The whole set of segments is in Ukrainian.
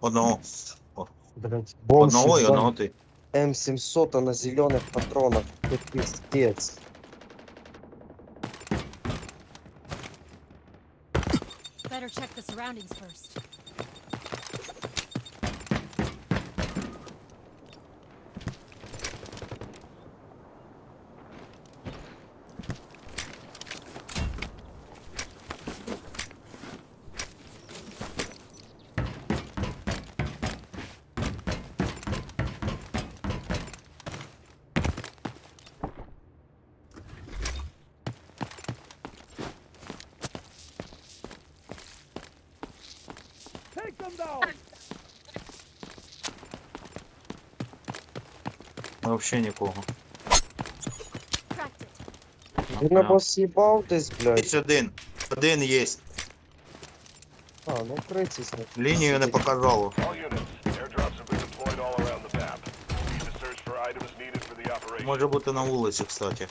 Одного. Блять, Одного і одного ти. М700 а на зеленых патронах. Это пиздец. Better check the surroundings first. Вообще нікого. Cracked it. Він або съебав десь, блядь. Є один. Один є. А, ну критись. ну. Лінію не показало. All units, airdrops have been deployed all around the map. Need to search for items needed for the operation. Може бути на вулиці, кстати.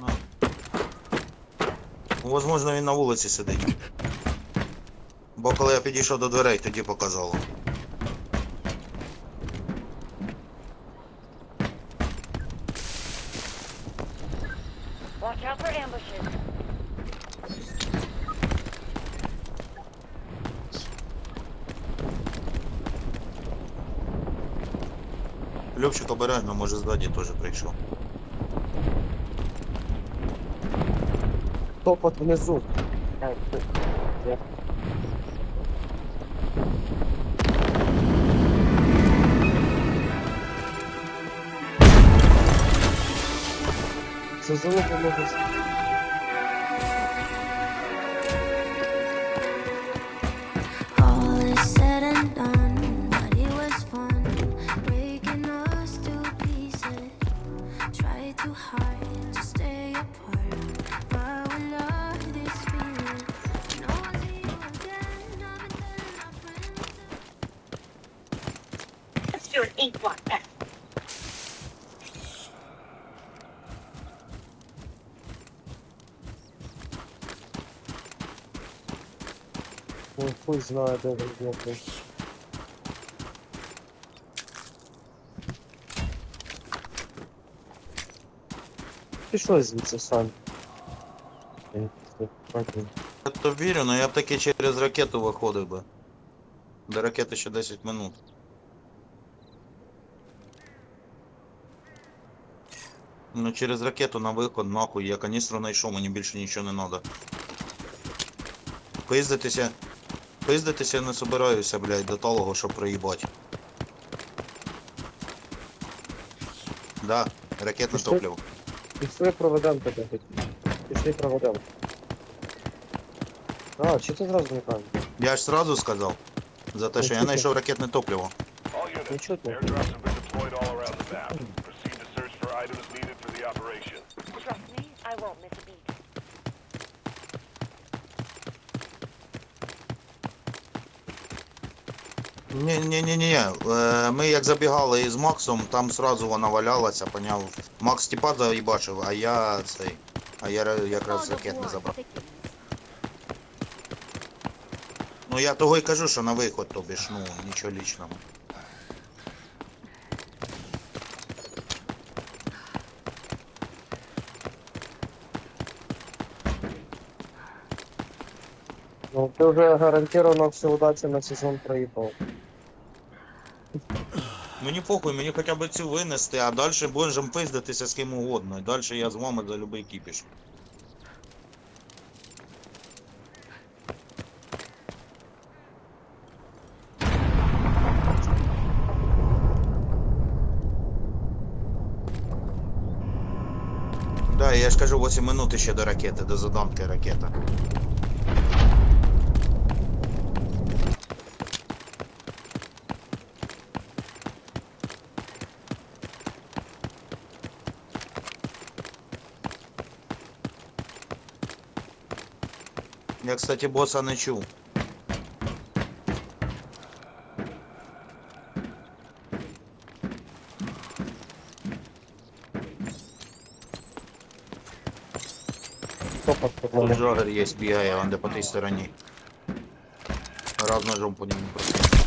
На. Возможно, він на вулиці сидить. Бо коли я підійшов до дверей, тоді показало. Watch out for ambushes. Любчик обережно, може ззаді теж прийшов. Топот внизу. Це залупа може. Blot test. Ну, хуй знає, де він. Звідси. Е, це пані. Я то вірю, але я б таки через ракету виходив би. До ракети ще 10 минут. Ну через ракету на виход, нахуй, я каністру знайшов, мені більше нічого не треба. Пиздитися. Пиздитися я не собираюся, блядь, до того, щоб проїбати. Да, ракетне Пішли? топливо. Пішли проведемо тебе. Пішли проведемо. А, чи ти зразу не кажеш? Я ж сразу сказав. За те, що я знайшов ракетне топливо. Units, Нічого ти. airdrops have been deployed all around the map. Proceed to search for items needed for the operation. Trust me, I won't miss a beat. Ні, ні, ні, ні. Е, Ми як забігали із Максом, там сразу вона валялася, поняв. Макс тіпа заїбачив, а я цей. А я ра- якраз ракет не забрав. Ну я того й кажу, що на виход, тобі ж, ну, нічого лічного. Ну, ти вже гарантовано всю удачу на сезон проїбав. Мені похуй, мені хоча б цю винести, а далі будемо пиздитися з ким угодно. Далі я з вами за любий кіпіш. Да, я ж кажу 8 минут ще до ракети, до заданки ракета. Я, кстати, боса не чув. топать під Тут мене. жогер є, бігає, он де по тій стороні. Раз ножом по ньому просто.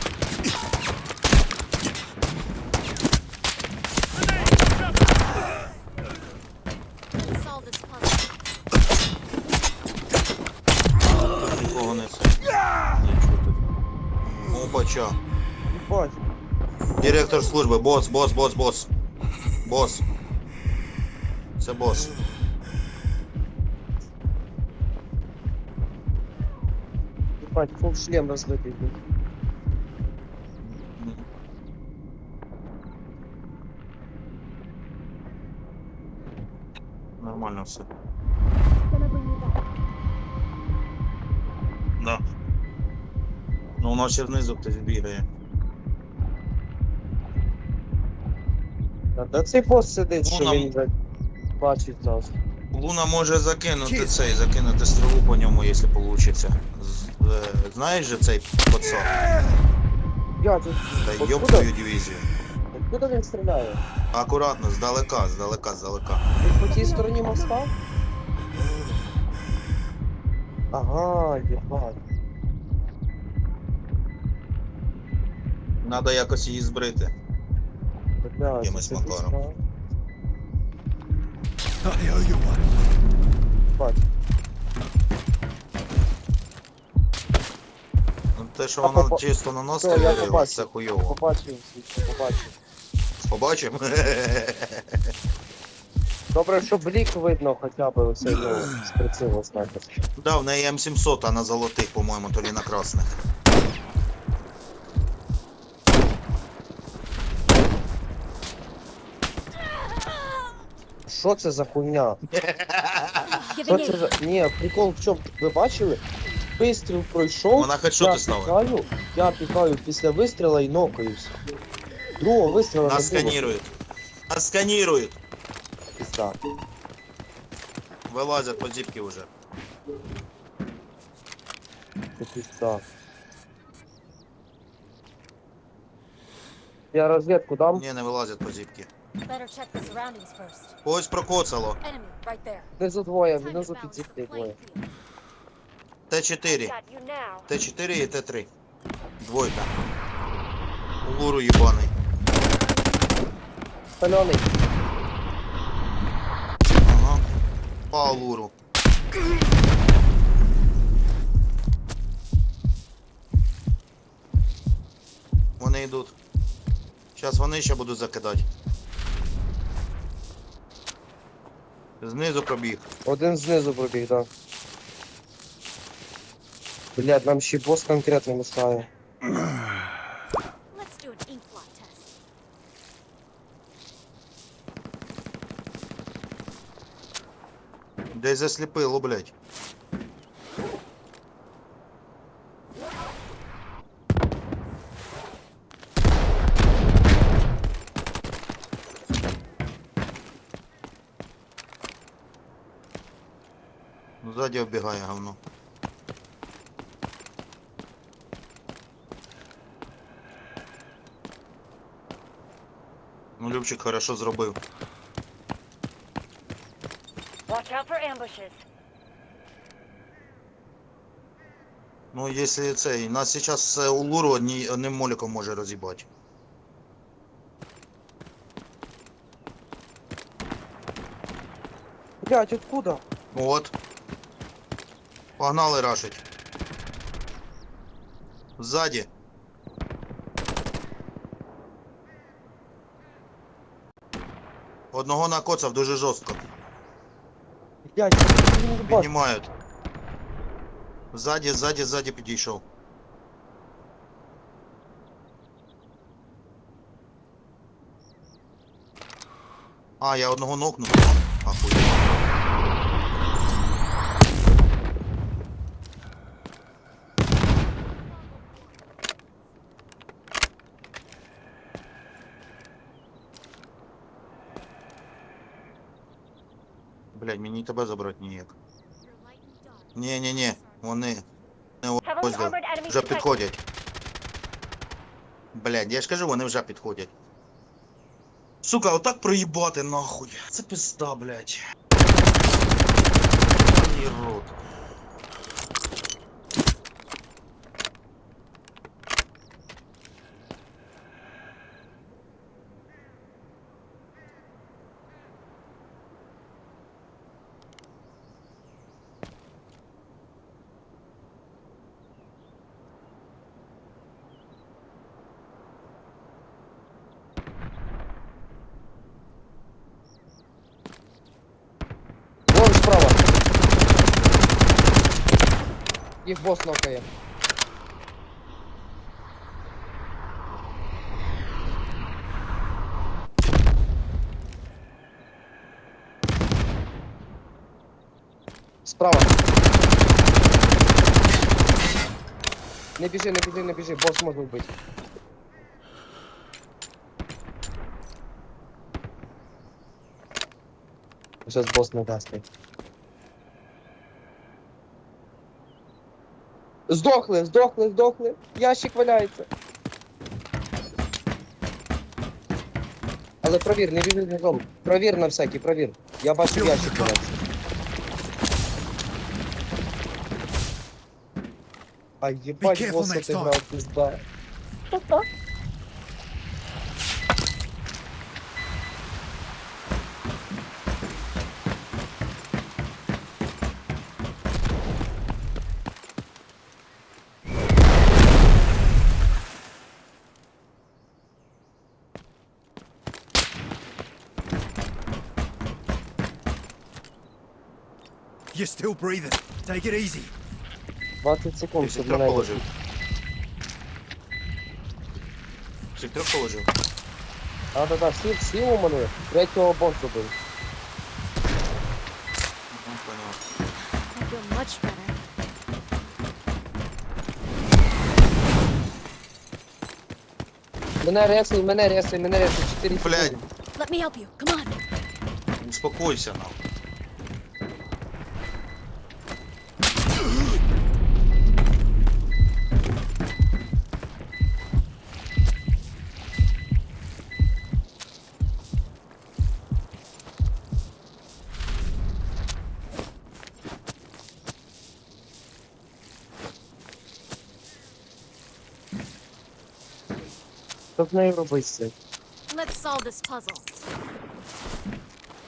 Директор служби, бос, бос, бос, бос. Бос. Це бос. бать, фул шлем розбитий. блін. Нормально все. Да. Ну у нас ще знизу хтось бігає. А де цей бос сидить, що нам- він блядь, бачить нас? Луна може закинути цей, закинути стрілу по ньому, якщо вийде. Знаєш же цей пацан? Я тут. Та Откуда? йоб твою дивізію. Откуда він стріляє? Акуратно, здалека, здалека, здалека. Він по тій стороні моста? Ага, єбать. Надо якось її збрити. Бля, Якимось це макаром. Ну, Те, що А вона попа- чисто на нос Все, я стріляє, побачив. це хуйово. побачив, побачив. Побачимо? Добре, що блік видно хоча б оцей, ну, з прицілу снайперський. Да, в неї М700, а на золотих, по-моєму, то лі на красних. Що це за хуйня? Що Giving це aid. за... Ні, прикол в чому? Ви бачили? Вистріл пройшов, Вона я хедшоти ставить. пікаю, я пікаю після вистріла і нокаюся. Другого вистріла Нас не було. сканірують. Нас сканірують. Пізда. Вилазять по зіпки вже. Це пізда. Я розвідку дам. Ні, не вилазять по зіпки. Better check the surroundings first. Ось прокоцало. Enemy right there. Внизу двоє, внизу balance підзіпти двоє. Т4. Got you now. Т4 і Т3. Двойка. Луру єбаний. Пальоний. Ага. По Алуру. Вони йдуть. Зараз вони ще будуть закидати. Знизу пробіг. Один знизу пробіг, так. Блядь, нам ще бос конкретно мішає. Let's do an ink blot test. Десь засліпило, блядь. Оббігає говно. Ну, Любчик хорошо зробив. Watch out for ambushes. Ну, якщо цей, нас зараз Улуру одні, одним моліком може роз'їбати. Блядь, откуда? От. Погнали рашить. Ззаді. Одного накоцав дуже жорстко. Блядь, я не бачу. Піднімають. Ззаді, ззаді, ззаді підійшов. А, я одного нокнув. Ахуєнно. Блядь, мені тебе забрати ніяк. Ні, ні, ні, вони не ось вже підходять. Блядь, я ж кажу, вони вже підходять. Сука, отак проїбати нахуй. Це пизда, блядь. Ёбаний рот. бос нокає. Справа. Не біжи, не біжи, не біжи, бос може вбити. Сейчас босс не Здохли, здохли, здохли. Ящик валяється. Але провір, не біжи разом. Провір на всякий, провір. Я бачу ящик валяється. Ай, єбать, вот ти грав, пизда. You're still breathing. Take it easy. 20 секунд, щоб мене... положив. Всіх трьох положив. А, да, да, сів, сів у мене. Третього босс убив. Ну, понял. I feel much better. Мене ресай, мене ресай, мене ресай. 4 Блядь. секунди. Let me help you. Come on. Успокойся нам. Що з нею робити? Let's solve this puzzle.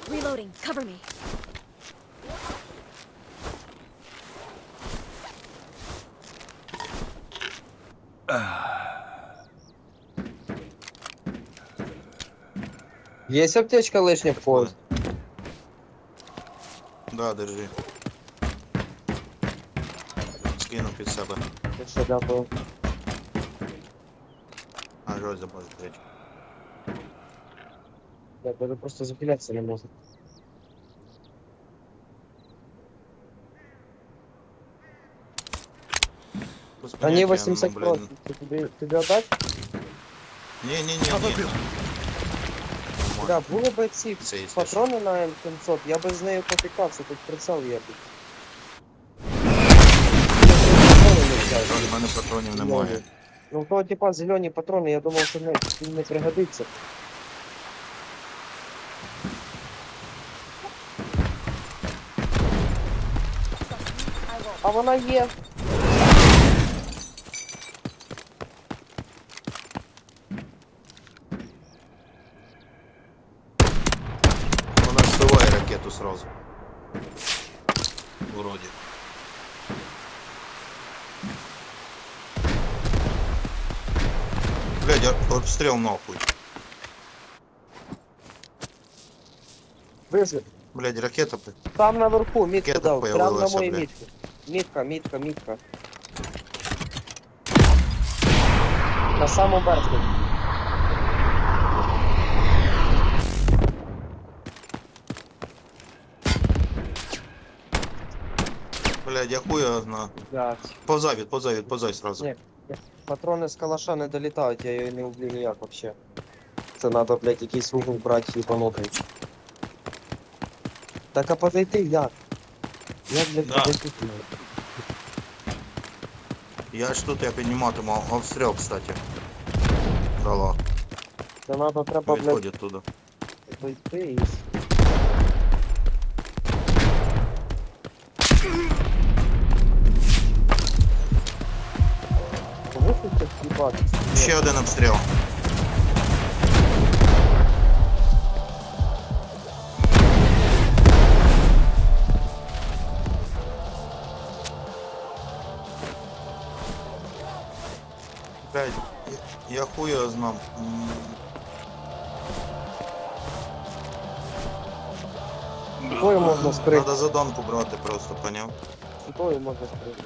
Reloading. Cover me. Є аптечка лишня в поїзд? Да, держи. Скину під себе. Я ще дякую. А, жой забув блядь. Я даже просто захилятися не можу. Без А не 80 ну, блін. Ти тобі, тобі отдать? Ні. Да, було б ці Це патрони на М700, я би з нею потикався, тут прицел є. У мене патронів немає. Ну, того типа зелені патрони, я думав, що не, не пригодиться. А вона є. Вона збиває ракету сразу. Вроді. Блядь, а- обстріл нахуй. Вижив. Блядь, ракета. блядь. Там наверху, мітку Ракета дав, прямо на появилася, мою блядь. мітку. Мітка, мітка, мітка. На самому верху. Блядь, я хуя знаю. Блядь. Повзай, відповзай, відповзай сразу. Ні. Патрони з калаша не долітають, я її не вб'ю ніяк вообще. Це надо, блядь, якийсь брати і понукати. Так а подойти як? Як, блядь, Да. подойти? Я ж тут я підніматиму обстріл, кстати. Дала. Це надо, треба, блядь, Відходять туди. дойти і... так? Ще один обстріл. Блядь, я, я хуй його знав. М, Тою можна скрити. Надо заданку брати просто, поняв? Тою можна скрити.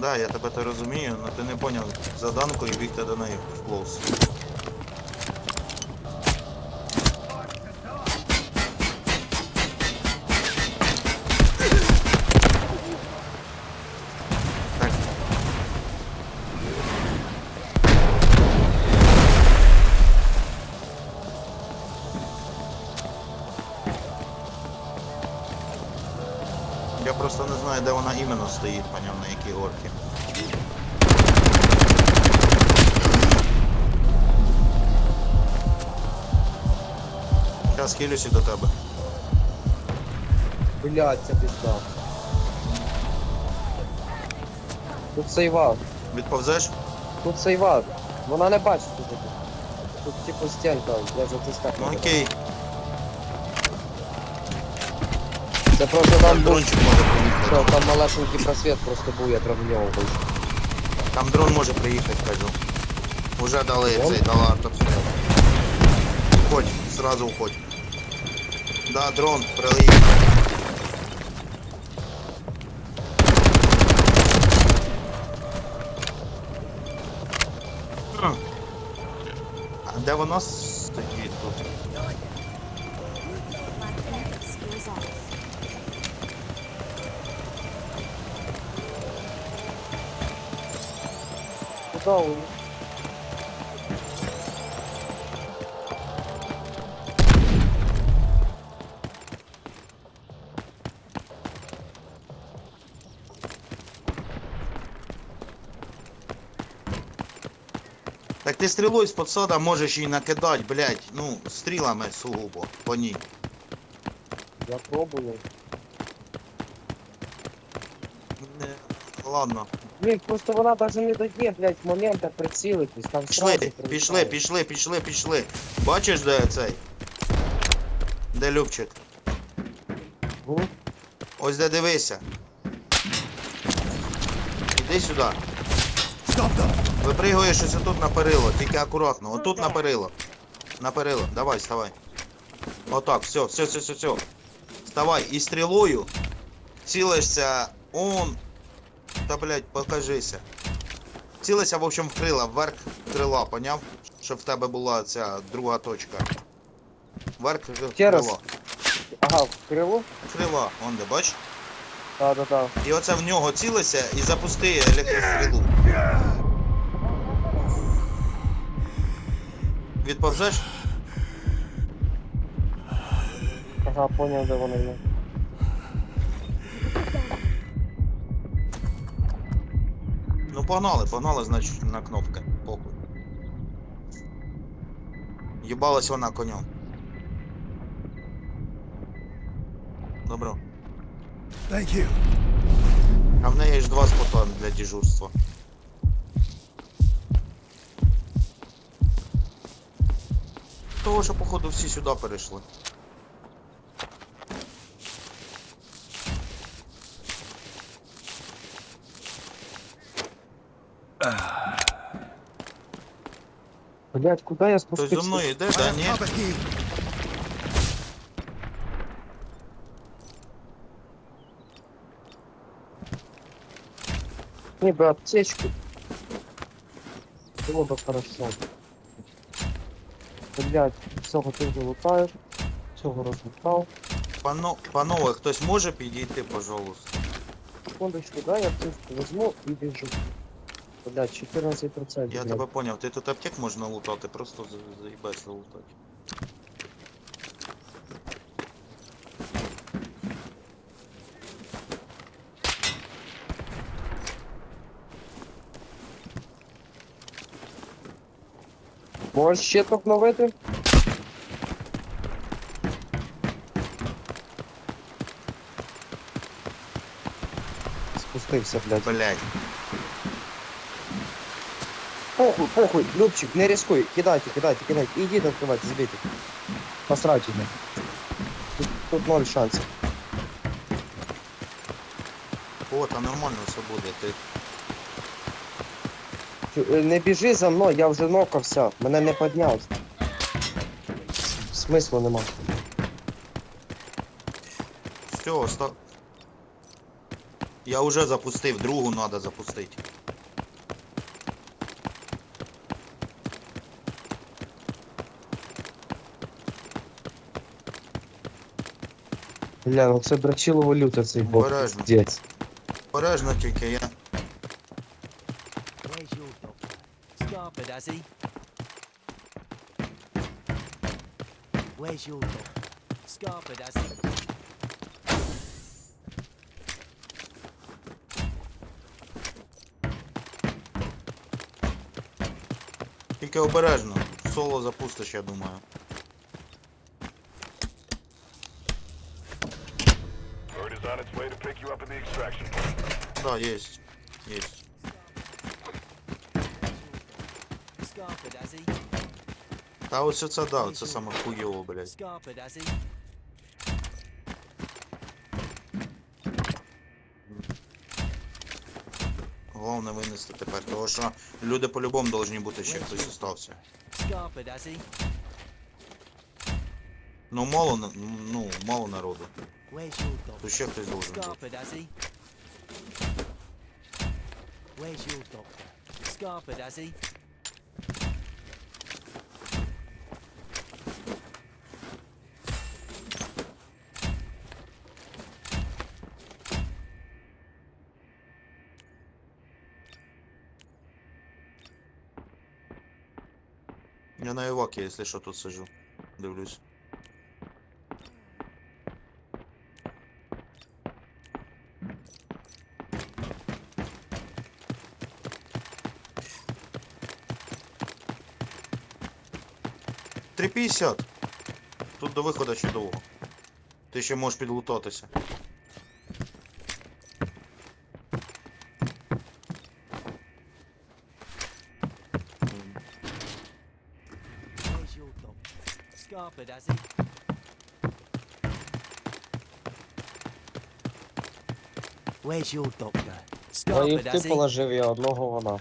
Да, я тебе то розумію, але ти не поняв заданку і бігти до неї в клоус. Іменно стоїть, поняв, на якій орки. Зараз хилюся до тебе. Блядь, це пізда. Тут сейвав. Відповзеш? Тут сейвав. Вона не бачить тут. Тут типу стінка, я затискав. Ну окей, Це просто там був. дрончик може приїхати. Що, там малесенький просвіт просто був, я прям в нього вийшов. Там дрон може приїхати, кажу. Уже дали Дрон? цей, дала артобстріл. Уходь, сразу уходь. Да, дрон, приїхав. Хм. А де воно Он? Так ти стрілою з подсада можеш її накидати, блядь, ну, стрілами сугубо, по ній. Я пробую. Не, Ладно. Блін, просто вона даже не дає, блядь, момента прицілитись, там Пішли, сразу пішли, прилітає. пішли, пішли, пішли. Бачиш, де цей? Де Любчик? Гу? Ось де дивися. Іди сюди. Випригуєш ось тут на перило, тільки акуратно. Отут на перило. На перило. Давай, вставай. Отак, все, все, все, все, все. Вставай і стрілою цілишся он. Та блядь, покажися. Цілися, в общем, в крила, вверх крила, поняв? Щоб в тебе була ця друга точка. Вверх Ще раз. крила. Ага, в крило? Крила, он де, бач? Да, да, да. І оце в нього цілися і запусти електрострілу. Відповзеш? Ага, понял, де вона є. Ну погнали, погнали, значить, на кнопки. Похуй. Їбалась вона конем. Добро. Thank you. А в неї ж два спота для дежурства. Того, що походу всі сюди перейшли. Блядь, куди я Хтось зо спустився? мною йде, I да, have ні? cover here. Ніби аптечку. Було би хорошо. Блядь, всього ти вже лутаєш. Всього розлутав. Пано... Панове, хтось може підійти, пожалуйста? Секундочку, дай я аптечку візьму і біжу. Блядь, 14%. Я блядь. понял, ты тут аптек можна лутати, просто за- заїбешся лутати. Можеш ще топновити? Спустився, блядь. блядь. Похуй, похуй, Любчик, не рискуй. Кидайте, кидайте, кидайте. Ідіть відкривайте, забійте. Посрайте, блядь. Тут, тут ноль шансів. О, та нормально все буде. Ти Ти, е, Не біжи за мною, я вже нокався. Мене не підняв. Смислу нема. все, оста... Я уже запустив, другу надо запустити. Бля, ну це дрочилово люто цей бот. Обережно. Пиздець. Обережно тільки я. Has he? Where's your has he? Тільки обережно. Соло запустиш, я думаю. Да, has he? Та ось оце да, це саме хуйово, блядь. Scarpered, has he? Головне винести тепер, тому що люди по-любому повинні бути ще хтось остався. Scarpered. Ну мало, ну, мало народу. Тут ще хтось должен бути. Where's your doctor? Scarpered, has he? Я на Івакі, якщо що, тут сижу. Дивлюсь. Три п'ятдесят. Тут до виходу ще довго. Ти ще можеш підлутатися. Where's your doctor? Scarpered, ти положив, я одного вона.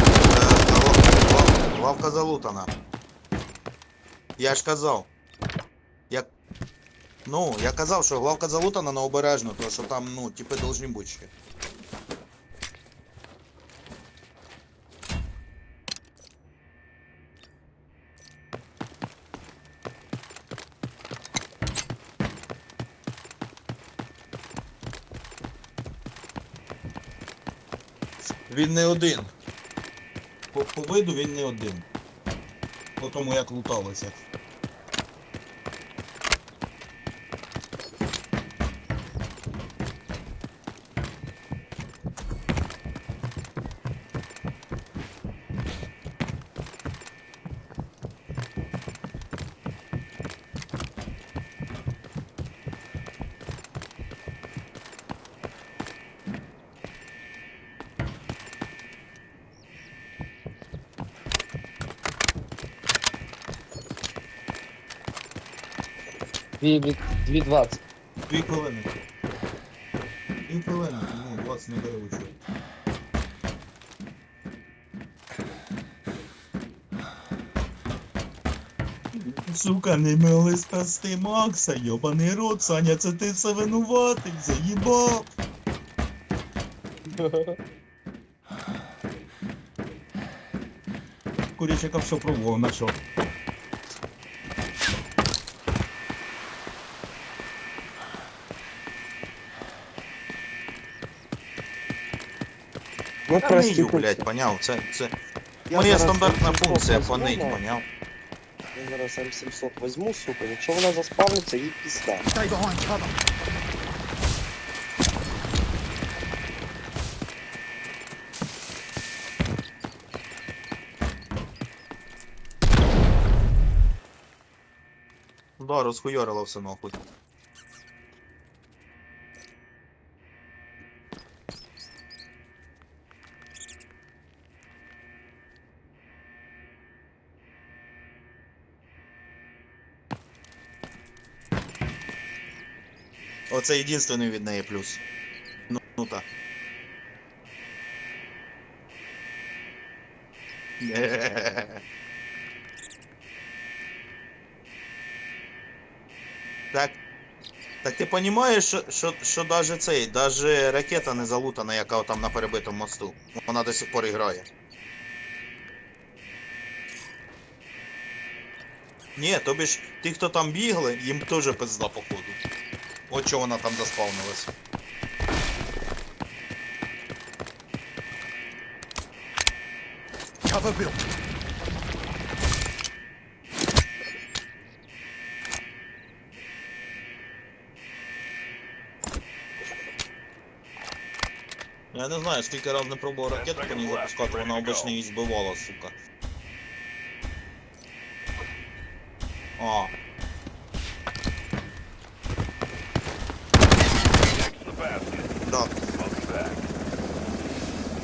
Е, лав- лав- Лавка залутана. Я ж казав. Я... Ну, я казав, що лавка залутана, но обережно, тому що там, ну, типи должны бути ще. Він не один. По, по виду він не один. По тому як луталося. Дві, дві, дві двадцять. Дві хвилини. Дві хвилини, ну, 20 не бере учет. Сука, не могли спасти Макса, йобаний рот, Саня, це ти все винуватий, заїбав. Курячика все пробував, на Ну, прости, вмію, блядь, поняв, це, це я моя зараз стандартна М700 функція візьму, фонить, ну, поняв? Я зараз М700 візьму, сука, якщо вона заспавниться, їй пізда. Stay behind cover. Да, розхуйорило все нахуй. Оце єдинственний від неї плюс. Ну, ну так. Так. Так ти розумієш, що, що, що даже цей, даже ракета не залутана, яка там на перебитому мосту. Вона до сих пор грає. Ні, тобі ж ті, хто там бігли, їм теж пизда походу. От чого вона там заспавнилась. Cover Bill. Я не знаю, скільки разів не пробував ракету по ній запускати, вона обично її збивала, сука. А,